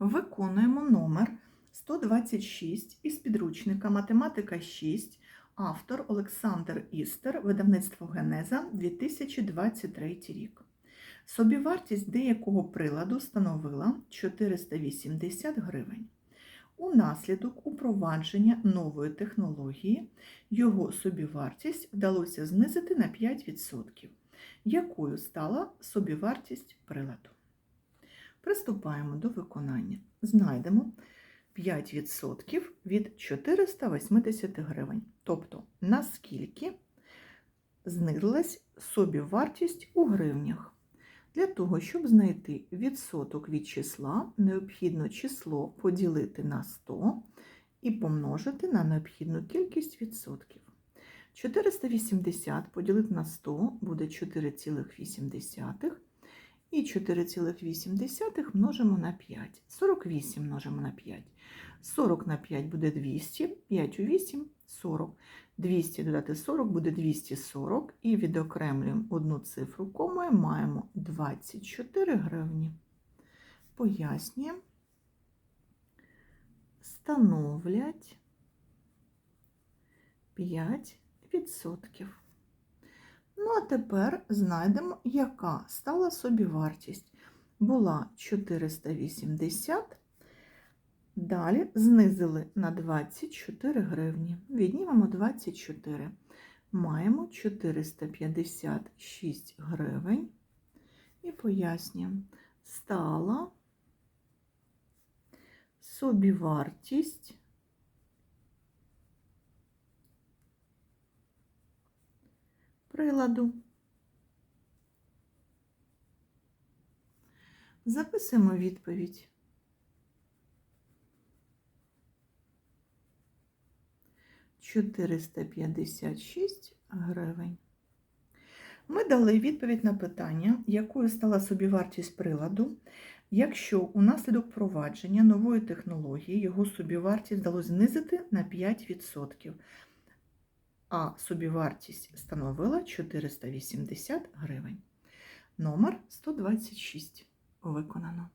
Виконуємо номер 126 із підручника Математика 6, автор Олександр Істер, видавництво Генеза 2023 рік. Собівартість деякого приладу становила 480 гривень. Унаслідок упровадження нової технології його собівартість вдалося знизити на 5%. Якою стала собівартість приладу? Приступаємо до виконання. Знайдемо 5% від 480 гривень. Тобто, наскільки знизилась собівартість у гривнях. Для того, щоб знайти відсоток від числа, необхідно число поділити на 100 і помножити на необхідну кількість відсотків. 480 поділити на 100 буде 4,8. І 4,8 множимо на 5. 48 множимо на 5. 40 на 5 буде 200, 5 у 8 – 40. 200 додати 40 буде 240. І відокремлюємо одну цифру комою, маємо 24 гривні. Пояснюємо. Становлять 5%. Ну, а тепер знайдемо, яка стала собівартість. Була 480, далі знизили на 24 гривні. Віднімемо 24. Маємо 456 гривень. І пояснюємо, стала собівартість приладу. Записуємо відповідь. Чотириста п'ятдесят шість гривень. Ми дали відповідь на питання, якою стала собівартість приладу, якщо унаслідок провадження нової технології його собівартість вдалося знизити на 5% а собівартість становила 480 гривень. Номер 126 виконано.